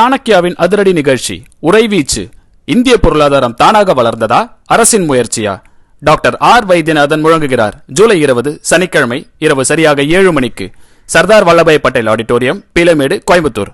சாணக்கியாவின் அதிரடி நிகழ்ச்சி உறைவீச்சு இந்திய பொருளாதாரம் தானாக வளர்ந்ததா? அரசின் முயற்சியா? டாக்டர் ஆர் வைத்தியநாதன் முழங்குகிறார். ஜூலை இருபது சனிக்கிழமை இரவு சரியாக ஏழு மணிக்கு. சர்தார் வல்லபாய் பட்டேல் ஆடிட்டோரியம் பீலமேடு கோயம்புத்தூர்.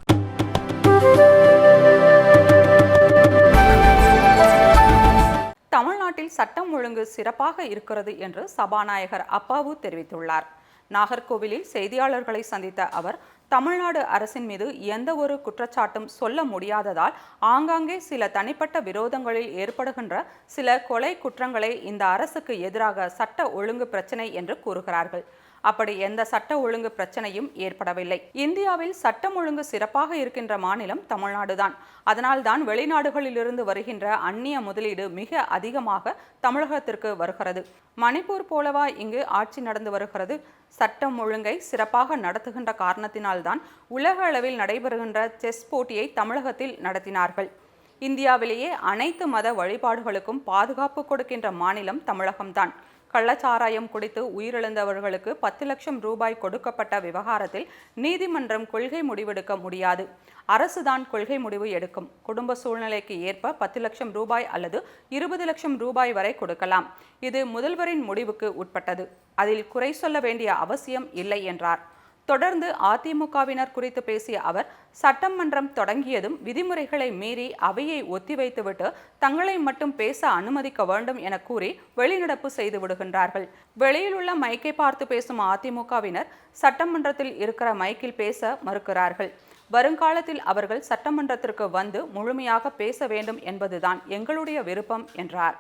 தமிழ்நாட்டில் சட்டம் ஒழுங்கு சிறப்பாக இருக்கிறது என்று சபாநாயகர் அப்பாவு தெரிவித்துள்ளார். நாகர்கோவிலில் செய்தியாளர்களை சந்தித்த அவர் தமிழ்நாடு அரசின் மீது எந்த ஒரு குற்றச்சாட்டும் சொல்ல முடியாததால் ஆங்காங்கே சில தனிப்பட்ட விரோதங்களில் ஏற்படுகின்ற சில கொலை குற்றங்களை இந்த அரசுக்கு எதிராக சட்ட ஒழுங்கு பிரச்சனை என்று கூறுகிறார்கள். அப்படி எந்த சட்ட ஒழுங்கு பிரச்சனையும் ஏற்படவில்லை. இந்தியாவில் சட்டம் ஒழுங்கு சிறப்பாக இருக்கின்ற மாநிலம் தமிழ்நாடுதான். அதனால்தான் வெளிநாடுகளிலிருந்து வருகின்ற அந்நிய முதலீடு மிக அதிகமாக தமிழகத்திற்கு வருகிறது. மணிப்பூர் போலவா இங்கு ஆட்சி நடந்து வருகிறது. சட்டம் ஒழுங்கை சிறப்பாக நடத்துகின்ற காரணத்தினால்தான் உலக அளவில் நடைபெறுகின்ற செஸ் போட்டியை தமிழகத்தில் நடத்தினார்கள். இந்தியாவிலேயே அனைத்து மத வழிபாடுகளுக்கும் பாதுகாப்பு கொடுக்கின்ற மாநிலம் தமிழகம்தான். கள்ளச்சாராயம் குடித்து உயிரிழந்தவர்களுக்கு பத்து லட்சம் ரூபாய் கொடுக்கப்பட்ட விவகாரத்தில் நீதிமன்றம் கொள்கை முடிவெடுக்க முடியாது. அரசுதான் கொள்கை முடிவு எடுக்கும். குடும்ப சூழ்நிலைக்கு ஏற்ப பத்து லட்சம் ரூபாய் அல்லது இருபது லட்சம் ரூபாய் வரை கொடுக்கலாம். இது முதல்வரின் முடிவுக்கு உட்பட்டது. அதில் குறை சொல்ல வேண்டிய அவசியம் இல்லை என்றார். தொடர்ந்து அதிமுகவினர் குறித்து பேசிய அவர் சட்டமன்றம் தொடங்கியதும் விதிமுறைகளை மீறி அவையை ஒத்திவைத்துவிட்டு தங்களை மட்டும் பேச அனுமதிக்க வேண்டும் என கூறி வெளிநடப்பு செய்து விடுகின்றார்கள். வெளியில் உள்ள மைக்கை பார்த்து பேசும் அதிமுகவினர் சட்டமன்றத்தில் இருக்கிற மைக்கில் பேச மறுக்கிறார்கள். வருங்காலத்தில் அவர்கள் சட்டமன்றத்திற்கு வந்து முழுமையாக பேச வேண்டும் என்பதுதான் எங்களுடைய விருப்பம் என்றார்.